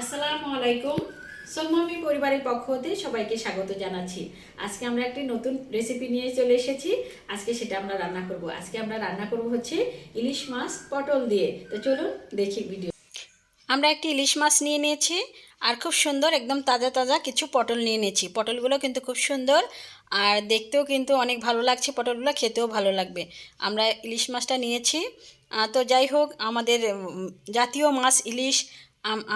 আসসালামু আলাইকুম। সোমামি পরিবারের পক্ষ হতে সবাইকে স্বাগত জানাচ্ছি। আজকে আমরা একটি নতুন রেসিপি নিয়ে চলে এসেছি। আজকে সেটা আমরা রান্না করব। আজকে আমরা রান্না করব হচ্ছে ইলিশ মাছ পটল দিয়ে। তো চলুন দেখি ভিডিও আমরা একটি ইলিশ মাছ নিয়ে নিয়েছি আর খুব সুন্দর, একদম তাজা তাজা কিছু পটল নিয়ে নিয়েছি। পটলগুলো কিন্তু খুব সুন্দর আর দেখতেও কিন্তু অনেক ভালো লাগছে, পটলগুলো খেতেও ভালো লাগবে। আমরা ইলিশ মাছটা নিয়েছি। তো যাই হোক, আমাদের জাতীয় মাছ ইলিশ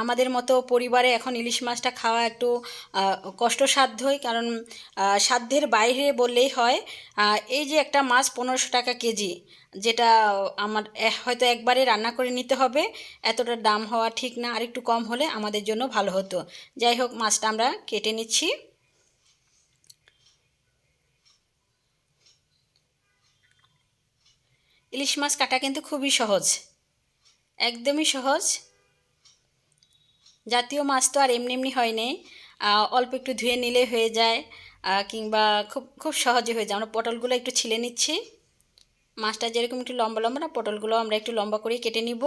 আমাদের মতো পরিবারে এখন ইলিশ মাছটা খাওয়া একটু কষ্টসাধ্যই, কারণ সাধ্যের বাইরে বললেই হয় এই যে একটা মাছ পনেরোশো টাকা কেজি, যেটা আমার হয়তো একবারে রান্না করে নিতে হবে, এতটা দাম হওয়া ঠিক না আর একটু কম হলে আমাদের জন্য ভালো হতো। যাই হোক, মাছটা আমরা কেটে নিচ্ছি। ইলিশ মাছ কাটা কিন্তু খুবই সহজ, একদমই সহজ। জাতীয় মাছ তো আর এমনি এমনি হয় নাই। অল্প একটু ধুয়ে নিলে হয়ে যায় কিংবা খুব খুব সহজে হয়ে যায়। আমরা পটলগুলো একটু ছিলে নিচ্ছি। মাছটা যেরকম একটু লম্বা লম্বা না, পটলগুলো আমরা একটু লম্বা করে কেটে নিব।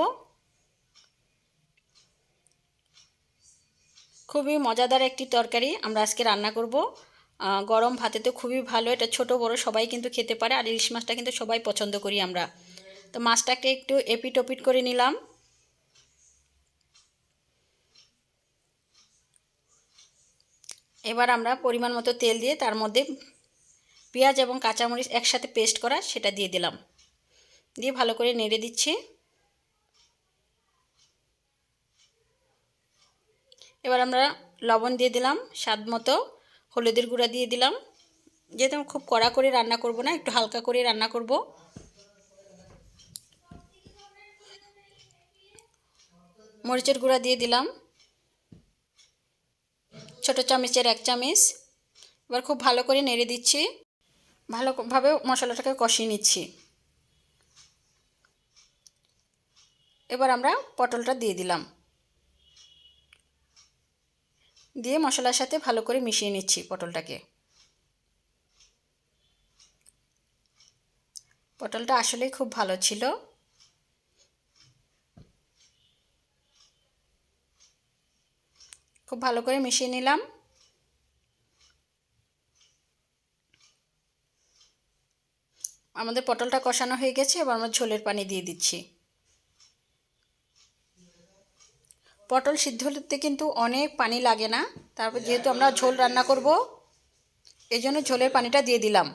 খুবই মজাদার একটি তরকারি আমরা আজকে রান্না করব। গরম ভাতে তো খুবই ভালো, এটা ছোট বড় সবাই কিন্তু খেতে পারে, আর ইলিশ মাছটা কিন্তু সবাই পছন্দ করি আমরা। তো মাছটাকে একটু এপিট ওপিট করে নিলাম। এবার আমরা পরিমাণ মতো তেল দিয়ে তার মধ্যে পেঁয়াজ এবং কাঁচামরিচ একসাথে পেস্ট করা সেটা দিয়ে দিলাম। দিয়ে ভালো করে নেড়ে দিচ্ছি। এবার আমরা লবণ দিয়ে দিলাম, স্বাদ মতো হলুদের গুঁড়া দিয়ে দিলাম। যেহেতু আমি খুব কড়া করে রান্না করব না, একটু হালকা করে রান্না করব। মরিচের গুঁড়া দিয়ে দিলাম। ছোটো চামচের এক চামচ। এবার খুব ভালো করে নেড়ে দিচ্ছি। ভালোভাবে মশলাটাকে কষিয়ে নিচ্ছি। এবার আমরা পটলটা দিয়ে দিলাম। দিয়ে মশলার সাথে ভালো করে মিশিয়ে নিচ্ছি পটলটাকে। পটলটা আসলেই খুব ভালো ছিল। খুব ভালো করে মিশিয়ে নিলাম। আমাদের পটলটা কষানো হয়ে গেছে, এবার আমরা ঝোলের পানি দিয়ে দিচ্ছি। পটল সিদ্ধ হতে কিন্তু অনেক পানি লাগে না, তারপর যেহেতু আমরা ঝোল রান্না করব এই জন্য ঝোলের পানিটা দিয়ে দিলাম।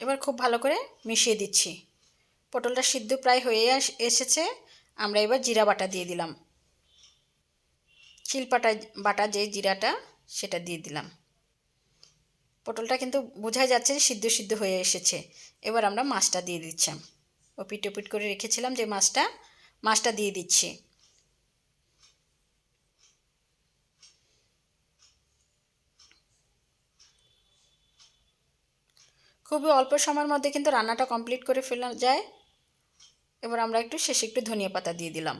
এবার খুব ভালো করে মিশিয়ে দিচ্ছি। পটলটা সিদ্ধ প্রায় হয়ে এসেছে, আমরা এবার জিরা বাটা দিয়ে দিলাম। শিলপাটা বাটা যে জিরাটা, সেটা দিয়ে দিলাম। পটলটা কিন্তু বোঝাই যাচ্ছে যে সিদ্ধ সিদ্ধ হয়ে এসেছে। এবার আমরা মাছটা দিয়ে দিচ্ছি ও পিট পিট করে রেখেছিলাম যে মাছটা মাছটা দিয়ে দিচ্ছি। খুবই অল্প সময়ের মধ্যে কিন্তু রান্নাটা কমপ্লিট করে ফেলা যায়। এবার আমরা একটু শেষে একটু ধনিয়া পাতা দিয়ে দিলাম।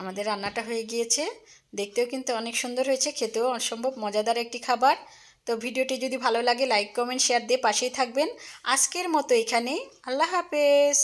আমাদের রান্নাটা হয়ে গিয়েছে। দেখতেও কিন্তু অনেক সুন্দর হয়েছে, খেতেও অসম্ভব মজাদার একটি খাবার। তো ভিডিওটি যদি ভালো লাগে লাইক কমেন্ট শেয়ার দিয়ে পাশেই থাকবেন। আজকের মতো এখানেই। আল্লাহ হাফেজ।